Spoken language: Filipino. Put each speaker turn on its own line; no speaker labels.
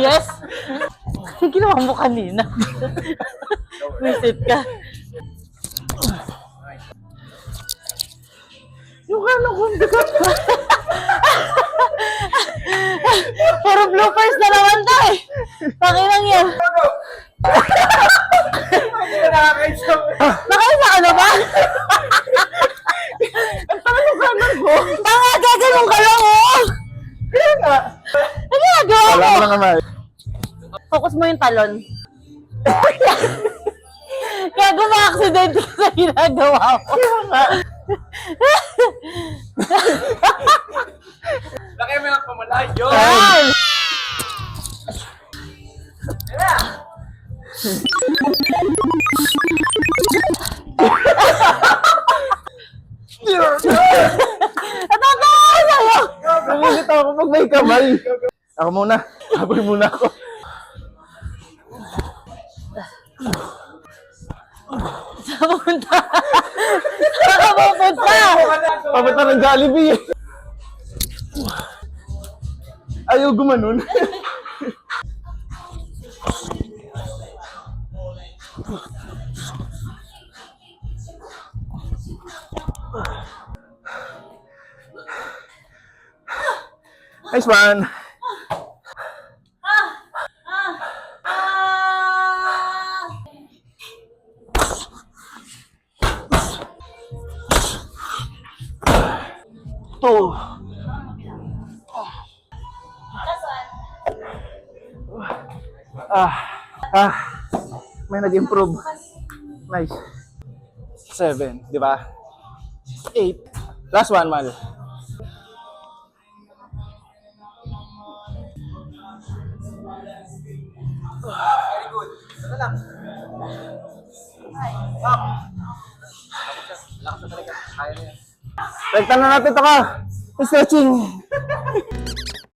Yes? Ginawa mo kanina. Visit ka.
Yung ano ko,
Puro bloopers na naman to eh. Pakilang yan.
nakakaisa.
Nakaisa ka na ba? Tanga, gaganong ka lang oh.
Kaya nga.
Ano
ko lang naman.
Focus mo yung talon. Kaya guma-accident ka sa ginagawa mo.
Laki mo lang pamalayo.
Yan! Natatawa ko sa'yo!
Nangingit ako pag may kamay. Ako muna. Habol muna ako.
Saan pupunta? Saan pupunta?
Papunta ng Jollibee. Ayaw gumanon. Nice one. Two. Ah. Ah. May nag-improve. Nice. Seven, di ba? Eight. Last one, Mal.
Very good. Ito lang. Up. Lakas na talaga. Kaya na.
Rekta na natin ito ka. Stretching.